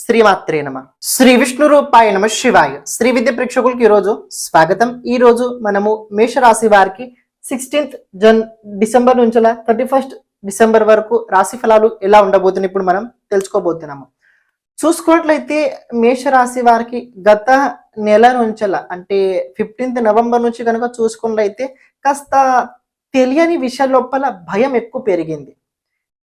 శ్రీమాత్రే నమ. శ్రీ విష్ణు రూపాయ నమ శివాయ. శ్రీ విద్య ప్రేక్షకులకి ఈరోజు స్వాగతం. ఈ రోజు మనము మేషరాశి వారికి సిక్స్టీన్త్ జన్ డిసెంబర్ నుంచి థర్టీ ఫస్ట్ డిసెంబర్ వరకు రాశి ఫలాలు ఎలా ఉండబోతున్నాయి ఇప్పుడు మనం తెలుసుకోబోతున్నాము. చూసుకున్నట్లయితే మేషరాశి వారికి గత నెల నుంచల అంటే ఫిఫ్టీన్త్ నవంబర్ నుంచి కనుక చూసుకున్నట్లయితే కాస్త తెలియని విషయాల లోపల భయం ఎక్కువ పెరిగింది.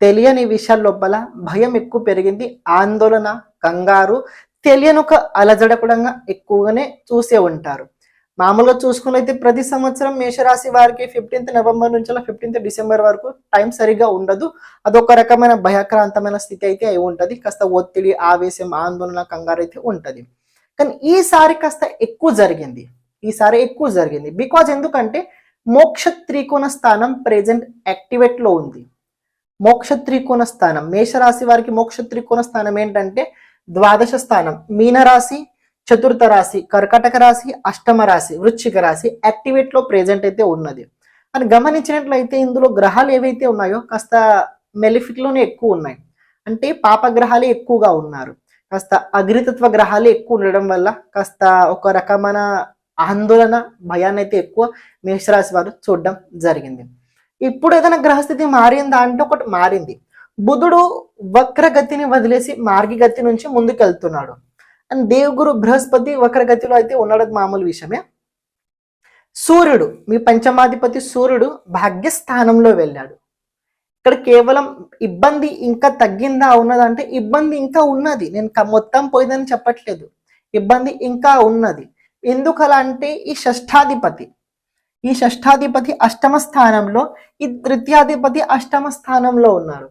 తెలియని విషయాల లోపల భయం ఎక్కువ పెరిగింది. ఆందోళన కంగారు తెలియని ఒక అలజడ కూడా ఎక్కువగానే చూసే ఉంటారు. మామూలుగా చూసుకున్నైతే ప్రతి సంవత్సరం మేషరాశి వారికి ఫిఫ్టీన్త్ నవంబర్ నుంచి ఫిఫ్టీన్త్ డిసెంబర్ వరకు టైం సరిగా ఉండదు. అదొక రకమైన భయాక్రాంతమైన స్థితి అయితే అయి ఉంటుంది. కాస్త ఒత్తిడి ఆవేశం ఆందోళన కంగారు అయితే ఉంటది. కానీ ఈసారి కాస్త ఎక్కువ జరిగింది. ఈసారి ఎక్కువ జరిగింది. బికాజ్ ఎందుకంటే మోక్ష త్రికోణ స్థానం ప్రెజెంట్ యాక్టివేట్లో ఉంది. మోక్ష త్రికోణ స్థానం. మేషరాశి వారికి మోక్ష త్రికోణ స్థానం ఏంటంటే ద్వాదశ స్థానం. మీనరాశి చతుర్థ రాశి కర్కటక రాశి అష్టమ రాశి వృశ్చిక రాశి యాక్టివేట్లో ప్రెజెంట్ అయితే ఉన్నది. అని గమనించినట్లయితే ఇందులో గ్రహాలు ఏవైతే ఉన్నాయో కాస్త మెలిఫిట్లోనే ఎక్కువ ఉన్నాయి. అంటే పాప గ్రహాలే ఎక్కువగా ఉన్నారు. కాస్త అగ్నితత్వ గ్రహాలే ఎక్కువ ఉండడం వల్ల కాస్త ఒక రకమైన ఆందోళన భయాన్ని అయితే ఎక్కువ మేషరాశి వారు చూడడం జరిగింది. ఇప్పుడు ఏదైనా గ్రహస్థితి మారిందా అంటే ఒకటి మారింది. బుధుడు వక్రగతిని వదిలేసి మార్గగతి నుంచి ముందుకు వెళ్తున్నాడు అండ్ దేవగురు బృహస్పతి వక్రగతిలో అయితే ఉన్నాడు అది మామూలు విషయమే. సూర్యుడు మీ పంచమాధిపతి సూర్యుడు భాగ్యస్థానంలో వెళ్ళాడు. ఇక్కడ కేవలం ఇబ్బంది ఇంకా తగ్గిందా ఉన్నదంటే ఇబ్బంది ఇంకా ఉన్నది. నేను మొత్తం పోయిందని చెప్పట్లేదు. ఇబ్బంది ఇంకా ఉన్నది. ఎందుకలా అంటే ఈ షష్ఠాధిపతి ఈ షష్ఠాధిపతి అష్టమ స్థానంలో ఈ తృతీయాధిపతి అష్టమ స్థానంలో ఉన్నారు.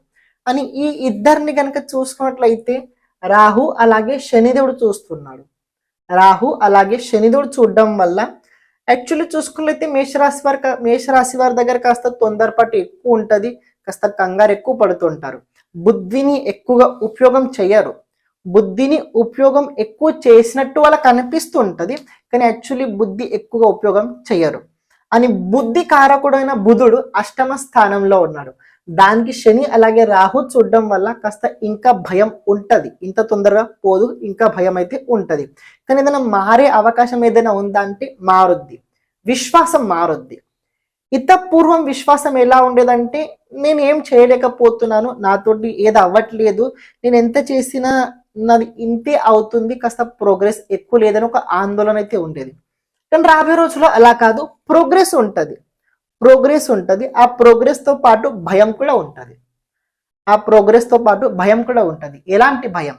అని ఈ ఇద్దరిని కనుక చూసుకున్నట్లయితే రాహు అలాగే శనిదేవుడు చూస్తున్నాడు. రాహు అలాగే శనిదేవుడు చూడడం వల్ల యాక్చువల్లీ చూసుకున్నట్లయితే మేషరాశి వారి మేషరాశి వారి దగ్గర కాస్త తొందరపాటు ఎక్కువ ఉంటుంది కాస్త కంగారు ఎక్కువ పడుతుంటారు బుద్ధిని ఎక్కువగా ఉపయోగం చేయరు బుద్ధిని ఉపయోగం ఎక్కువ చేసినట్టు వాళ్ళకి అనిపిస్తూ ఉంటుంది కానీ యాక్చువల్లీ బుద్ధి ఎక్కువగా ఉపయోగం చేయరు అని బుద్ధి కారకుడైన బుధుడు అష్టమ స్థానంలో ఉన్నాడు. దానికి శని అలాగే రాహు చూడడం వల్ల కాస్త ఇంకా భయం ఉంటది. ఇంత తొందరగా పోదు ఇంకా భయం అయితే ఉంటది. కానీ ఏదైనా మారే అవకాశం ఏదైనా ఉందా అంటే మారుద్ది. విశ్వాసం మారుద్ది. ఇత పూర్వం విశ్వాసం ఎలా ఉండేదంటే నేను ఏం చేయలేకపోతున్నాను నాతోటి ఏది అవ్వట్లేదు నేను ఎంత చేసినా నాది ఇంతే అవుతుంది కాస్త ప్రోగ్రెస్ ఎక్కువ లేదని ఒక ఆందోళన అయితే ఉండేది. కానీ రాబోయే రోజుల్లో అలా కాదు. ప్రోగ్రెస్ ఉంటుంది. ప్రోగ్రెస్ ఉంటుంది. ఆ ప్రోగ్రెస్తో పాటు భయం కూడా ఉంటుంది. ఆ ప్రోగ్రెస్తో పాటు భయం కూడా ఉంటుంది. ఎలాంటి భయం?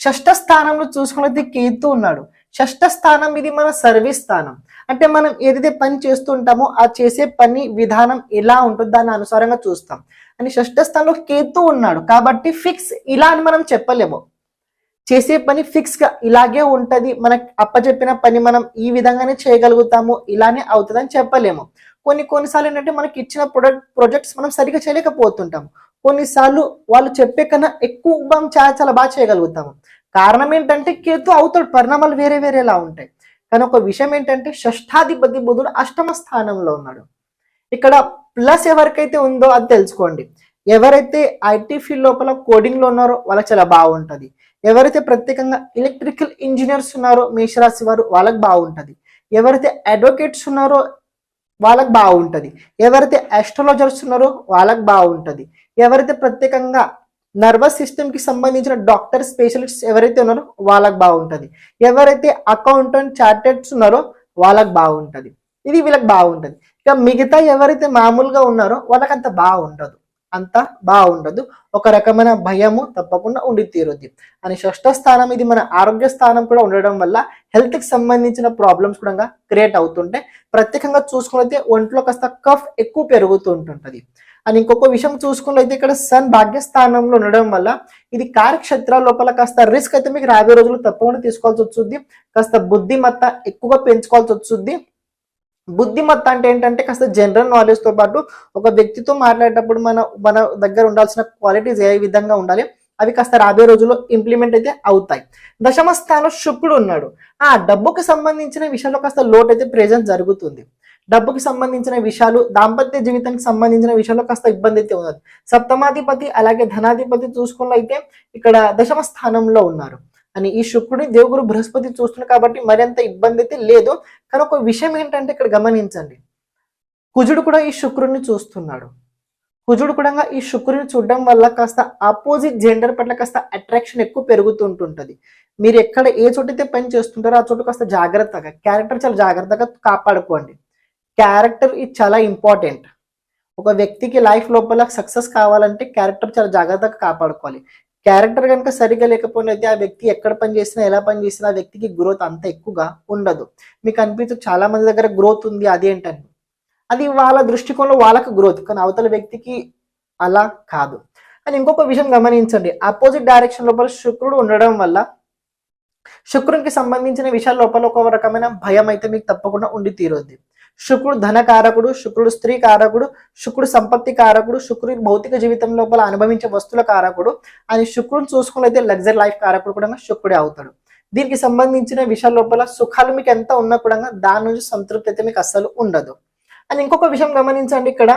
షష్ఠ స్థానంలో చూసుకున్నది కేతు ఉన్నాడు. షష్ఠ స్థానం ఇది మన సర్వీస్ స్థానం. అంటే మనం ఏదైతే పని చేస్తుంటామో ఆ చేసే పని విధానం ఎలా ఉంటుందో దాని అనుసారంగా చూస్తాం. అని షష్ఠ స్థానంలో కేతు ఉన్నాడు. కాబట్టి ఫిక్స్ ఇలా అని మనం చెప్పలేము. చేసే పని ఫిక్స్గా ఇలాగే ఉంటది. మనకు అప్పచెప్పిన పని మనం ఈ విధంగానే చేయగలుగుతాము ఇలానే అవుతుందని చెప్పలేము. కొన్ని కొన్నిసార్లు ఏంటంటే మనకి ఇచ్చిన ప్రొడక్ట్ ప్రొజెక్ట్స్ మనం సరిగా చేయలేకపోతుంటాము. కొన్నిసార్లు వాళ్ళు చెప్పే కన్నా ఎక్కువ మనం చాలా చాలా బాగా చేయగలుగుతాము. కారణం ఏంటంటే కేతు అవుతాడు పరిణామాలు వేరే వేరేలా ఉంటాయి. కానీ ఒక విషయం ఏంటంటే షష్ఠాధిపతి బుధుడు అష్టమ స్థానంలో ఉన్నాడు. ఇక్కడ ప్లస్ ఎవరికైతే ఉందో అది తెలుసుకోండి. ఎవరైతే ఐటీ ఫీల్డ్ లోపల కోడింగ్లో ఉన్నారో వాళ్ళకి చాలా బాగుంటది. ఎవరైతే ప్రత్యేకంగా ఎలక్ట్రికల్ ఇంజనీర్స్ ఉన్నారో మేషరాశి వారు వాళ్ళకి బాగుంటుంది. ఎవరైతే అడ్వకేట్స్ ఉన్నారో వాళ్ళకి బాగుంటుంది. ఎవరైతే ఆస్ట్రాలజర్స్ ఉన్నారో వాళ్ళకి బాగుంటుంది. ఎవరైతే ప్రత్యేకంగా నర్వస్ సిస్టమ్కి సంబంధించిన డాక్టర్ స్పెషలిస్ట్ ఎవరైతే ఉన్నారో వాళ్ళకి బాగుంటుంది. ఎవరైతే అకౌంటెంట్ చార్టెడ్స్ ఉన్నారో వాళ్ళకి బాగుంటుంది. ఇది వీళ్ళకి బాగుంటుంది. ఇక మిగతా ఎవరైతే మామూలుగా ఉన్నారో వాళ్ళకి అంత బాగుండదు. అంత బాగుండదు. ఒక రకమైన భయము తప్పకుండా ఉండి తీరుద్ది. అని షష్ఠ స్థానం ఇది మన ఆరోగ్య స్థానం కూడా ఉండడం వల్ల హెల్త్కి సంబంధించిన ప్రాబ్లమ్స్ కూడా క్రియేట్ అవుతుంటాయి ప్రత్యేకంగా చూసుకున్నైతే ఒంట్లో కాస్త కఫ్ ఎక్కువ పెరుగుతూ ఉంటుంటది. అని ఇంకొక విషయం చూసుకున్నైతే ఇక్కడ సన్ భాగ్యస్థానంలో ఉండడం వల్ల ఇది కార్యక్షేత్రాల లోపల కాస్త రిస్క్ అయితే మీకు రాబోయే రోజులు తప్పకుండా తీసుకోవాల్సి వస్తుంది. కాస్త బుద్ధిమత్త ఎక్కువగా పెంచుకోవాల్సి వస్తుంది. బుద్ధిమత్త అంటే ఏంటంటే కాస్త జనరల్ నాలెడ్జ్తో పాటు ఒక వ్యక్తితో మాట్లాడేటప్పుడు మన మన దగ్గర ఉండాల్సిన క్వాలిటీస్ ఏ విధంగా ఉండాలి అవి కాస్త రాబోయే రోజుల్లో ఇంప్లిమెంట్ అయితే అవుతాయి. దశమ స్థానం శుక్రుడు ఉన్నాడు. ఆ డబ్బుకి సంబంధించిన విషయంలో కాస్త లోటు అయితే ప్రెజెంట్ జరుగుతుంది. డబ్బుకి సంబంధించిన విషయాలు దాంపత్య జీవితానికి సంబంధించిన విషయంలో కాస్త ఇబ్బంది అయితే ఉన్నది. సప్తమాధిపతి అలాగే ధనాధిపతి చూసుకున్నట్లయితే ఇక్కడ దశమ స్థానంలో ఉన్నారు. అని ఈ శుక్రుడిని దేవుగురు బృహస్పతి చూస్తున్నారు కాబట్టి మరింత ఇబ్బంది అయితే లేదు. కానీ ఒక విషయం ఏంటంటే ఇక్కడ గమనించండి. కుజుడు కూడా ఈ శుక్రుడిని చూస్తున్నాడు. కుజుడు కూడా ఈ శుక్రుని చూడడం వల్ల కాస్త ఆపోజిట్ జెండర్ పట్ల కాస్త అట్రాక్షన్ ఎక్కువ పెరుగుతుంటుంటుంది. మీరు ఎక్కడ ఏ చోటైతే పని చేస్తుంటారో ఆ చోటు కాస్త జాగ్రత్తగా క్యారెక్టర్ చాలా జాగ్రత్తగా కాపాడుకోండి. క్యారెక్టర్ ఇది చాలా ఇంపార్టెంట్ ఒక వ్యక్తికి లైఫ్ లోపల సక్సెస్ కావాలంటే క్యారెక్టర్ చాలా జాగ్రత్తగా కాపాడుకోవాలి. క్యారెక్టర్ కనుక సరిగా లేకపోయినైతే ఆ వ్యక్తి ఎక్కడ పని చేసినా ఎలా పని చేసినా ఆ వ్యక్తికి గ్రోత్ అంత ఎక్కువగా ఉండదు. మీకు అనిపించదు చాలా మంది దగ్గర గ్రోత్ ఉంది అదేంటని అది వాళ్ళ దృష్టికోణంలో వాళ్ళకి గ్రోత్ కానీ అవతల వ్యక్తికి అలా కాదు. అని ఇంకొక విషయం గమనించండి అపోజిట్ డైరెక్షన్ లోపల శుక్రుడు ఉండడం వల్ల శుక్రునికి సంబంధించిన విషయాల లోపల ఒక రకమైన భయం అయితే మీకు తప్పకుండా ఉండి తీరుద్ది. శుక్రుడు ధన కారకుడు శుక్రుడు స్త్రీ కారకుడు శుక్రుడు సంపత్తి కారకుడు శుక్రుడు భౌతిక జీవితం లోపల అనుభవించే వస్తువుల కారకుడు అని శుక్రుడు చూసుకున్నైతే లగ్జరీ లైఫ్ కారకుడు కూడా శుక్రుడే అవుతాడు. దీనికి సంబంధించిన విషయాల లోపల సుఖాలు మీకు ఎంత ఉన్నా కూడా దాని నుంచి సంతృప్తి అయితే మీకు అస్సలు ఉండదు. అని ఇంకొక విషయం గమనించండి ఇక్కడ.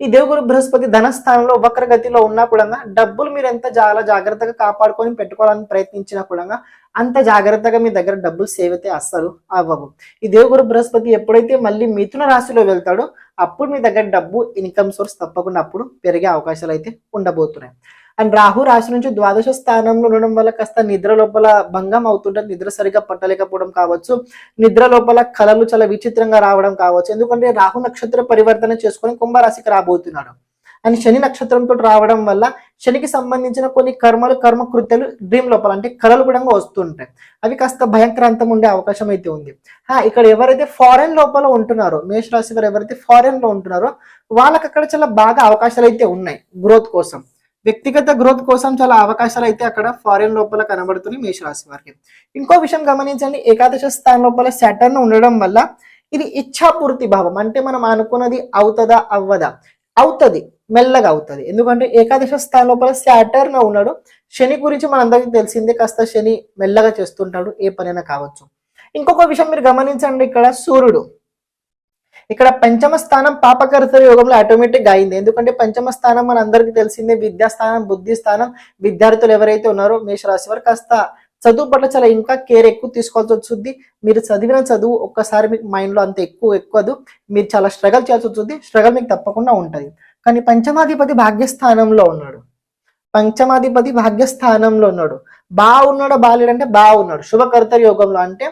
ఈ దేవుగురు బృహస్పతి ధనస్థానంలో వక్రగతిలో ఉన్నా కూడా డబ్బులు మీరు ఎంత చాలా జాగ్రత్తగా కాపాడుకొని పెట్టుకోవాలని ప్రయత్నించినా కూడా అంత జాగ్రత్తగా మీ దగ్గర డబ్బులు సేవ్ అయితే అస్సలు అవ్వవు. ఈ దేవుగురు బృహస్పతి ఎప్పుడైతే మళ్ళీ మిథున రాశిలో వెళ్తాడో అప్పుడు మీ దగ్గర డబ్బు ఇన్కమ్ సోర్స్ తప్పకుండా అప్పుడు పెరిగే అవకాశాలు అయితే ఉండబోతున్నాయి. అండ్ రాహు రాశి నుంచి ద్వాదశ స్థానంలో ఉండడం వల్ల కాస్త నిద్ర లోపల భంగం అవుతుంటుంది. నిద్ర సరిగా పట్టలేకపోవడం కావచ్చు. నిద్ర లోపల కళలు చాలా విచిత్రంగా రావడం కావచ్చు. ఎందుకంటే రాహు నక్షత్ర పరివర్తన చేసుకొని కుంభరాశికి రాబోతున్నాడు. అండ్ శని నక్షత్రంతో రావడం వల్ల శనికి సంబంధించిన కొన్ని కర్మలు కర్మ కృత్యాలు డ్రీమ్ లోపల అంటే కళలు కూడా వస్తుంటాయి. అవి కాస్త భయంక్రాంతం ఉండే అవకాశం అయితే ఉంది. ఇక్కడ ఎవరైతే ఫారెన్ లోపల ఉంటున్నారో మేషరాశి వారు ఎవరైతే ఫారెన్లో ఉంటున్నారో వాళ్ళకి అక్కడ చాలా బాగా అవకాశాలు అయితే ఉన్నాయి గ్రోత్ కోసం. వ్యక్తిగత గ్రోత్ కోసం చాలా అవకాశాలు అయితే అక్కడ ఫారెన్ లోపల కనబడుతున్నాయి మేషరాశి వారికి. ఇంకో విషయం గమనించండి ఏకాదశ స్థానం లోపల సెటర్న్ ఉండడం వల్ల ఇది ఇచ్ఛాపూర్తి భావం. అంటే మనం అనుకున్నది అవుతుందా అవ్వదా? అవుతుంది మెల్లగా అవుతుంది. ఎందుకంటే ఏకాదశ స్థానం లోపల శాటర్న్ ఉన్నాడు. శని గురించి మనందరికీ తెలిసిందే కాస్త శని మెల్లగా చేస్తుంటాడు ఏ పనైనా కావచ్చు. ఇంకొక విషయం మీరు గమనించండి ఇక్కడ సూర్యుడు. ఇక్కడ పంచమ స్థానం పాపకర్త యోగంలో ఆటోమేటిక్ అయింది. ఎందుకంటే పంచమ స్థానం మన అందరికీ తెలిసిందే విద్యా స్థానం బుద్ధి స్థానం విద్యార్థులు ఎవరైతే ఉన్నారో మేషరాశి వారు కాస్త చదువు పట్ల చాలా ఇంకా కేర్ ఎక్కువ తీసుకోవాల్సి వస్తుంది. మీరు చదివిన చదువు ఒక్కసారి మీకు మైండ్లో అంత ఎక్కువ ఎక్కువదు మీరు చాలా స్ట్రగల్ చేయాల్సి వస్తుంది. స్ట్రగల్ మీకు తప్పకుండా ఉంటుంది. కానీ పంచమాధిపతి భాగ్యస్థానంలో ఉన్నాడు. పంచమాధిపతి భాగ్యస్థానంలో ఉన్నాడు. బా ఉన్నాడు బాలేడంటే బాగున్నాడు శుభకర్త యోగంలో అంటే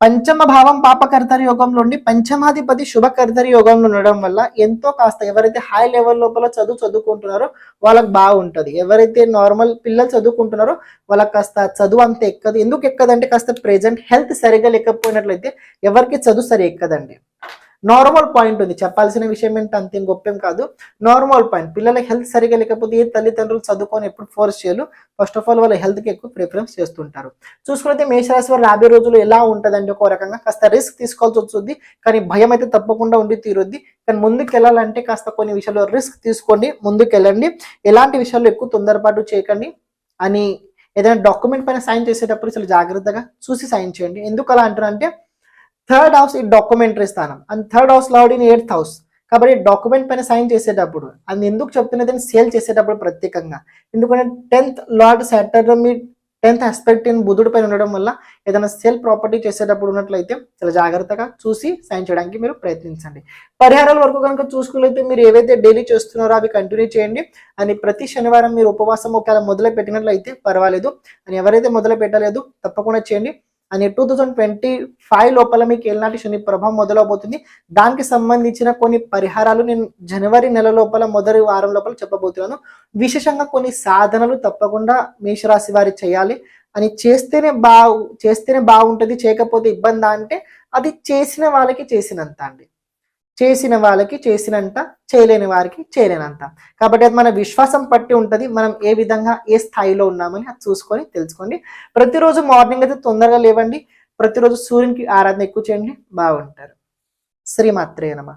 పంచమ భావం పాపకర్తరి యోగంలో ఉండి పంచమాధిపతి శుభకర్తరి యోగంలో ఉండడం వల్ల ఎంతో కాస్త ఎవరైతే హై లెవెల్ లోపల చదువు చదువుకుంటున్నారో వాళ్ళకి బాగుంటది. ఎవరైతే నార్మల్ పిల్లలు చదువుకుంటున్నారో వాళ్ళకి కాస్త చదువు అంత ఎక్కదు. ఎందుకు ఎక్కదంటే కాస్త ప్రెజెంట్ హెల్త్ సరిగా లేకపోయినట్లయితే ఎవరికి చదువు సరి ఎక్కదండి. నార్మల్ పాయింట్ ఉంది. చెప్పాల్సిన విషయం ఏంటి? అంతేం గొప్పం కాదు. నార్మల్ పాయింట్ పిల్లలకి హెల్త్ సరిగా లేకపోతే ఏ తల్లిదండ్రులు చదువుకొని ఎప్పుడు ఫోర్స్ చేయాలి ఫస్ట్ ఆఫ్ ఆల్ వాళ్ళ హెల్త్కి ఎక్కువ ప్రిఫరెన్స్ చేస్తుంటారు. చూసుకుంటే మేషరాశి వారు రాబోయే రోజులు ఎలా ఉంటుందండి? ఒక రకంగా కాస్త రిస్క్ తీసుకోవాల్సి వస్తుంది. కానీ భయం అయితే తప్పకుండా ఉండి తీరుద్ది. కానీ ముందుకు వెళ్ళాలంటే కాస్త కొన్ని విషయాల్లో రిస్క్ తీసుకోండి. ముందుకు వెళ్ళండి. ఎలాంటి విషయాల్లో ఎక్కువ తొందరపాటు చేయకండి. అని ఏదైనా డాక్యుమెంట్ పైన సైన్ చేసేటప్పుడు చాలా జాగ్రత్తగా చూసి సైన్ చేయండి. ఎందుకు అలా అంటారంటే థర్డ్ హౌస్ ఈ డాక్యుమెంటరీ స్థానం. And third house lord in eighth house. కాబట్టి డాక్యుమెంట్ పైన సైన్ చేసేటప్పుడు అది ఎందుకు చెప్తున్నది సేల్ చేసేటప్పుడు ప్రత్యేకంగా. ఎందుకంటే టెన్త్ లార్డ్ సాటర్న్ మీ టెన్త్ ఆస్పెక్ట్ ఇన్ బుధుడి పైన ఉండడం వల్ల ఏదైనా సేల్ ప్రాపర్టీ చేసేటప్పుడు ఉన్నట్లయితే చాలా జాగ్రత్తగా చూసి సైన్ చేయడానికి మీరు ప్రయత్నించండి. పరిహారాల వరకు కనుక చూసుకున్నట్లయితే మీరు ఏవైతే డైలీ చేస్తున్నారో అవి కంటిన్యూ చేయండి. అని ప్రతి శనివారం మీరు ఉపవాసం ఒకవేళ మొదలు పెట్టినట్లయితే పర్వాలేదు. అని ఎవరైతే మొదలు పెట్టలేదు తప్పకుండా చేయండి. అని టూ థౌజండ్ ట్వంటీ ఫైవ్ లోపల మీకు ఎలాంటి శని ప్రభావం మొదలవబోతుంది. దానికి సంబంధించిన కొన్ని పరిహారాలు నేను జనవరి నెల లోపల మొదటి వారం లోపల చెప్పబోతున్నాను. విశేషంగా కొన్ని సాధనలు తప్పకుండా మేషరాశి వారి చేయాలి. అని చేస్తేనే బాగు చేస్తేనే బాగుంటుంది చేయకపోతే ఇబ్బంది అంటే అది చేసిన వాళ్ళకి చేసినంత అండి. చేసిన వాళ్ళకి చేసినంత చేయలేని వారికి చేయలేనంత. కాబట్టి అది మన విశ్వాసం పట్టి ఉంటుంది. మనం ఏ విధంగా ఏ స్థాయిలో ఉన్నామని అది చూసుకొని తెలుసుకోండి. ప్రతిరోజు మార్నింగ్ అయితే తొందరగా లేవండి. ప్రతిరోజు సూర్యునికి ఆరాధన ఎక్కువ చేయండి. బాగుంటారు. శ్రీమాత్రే నమ.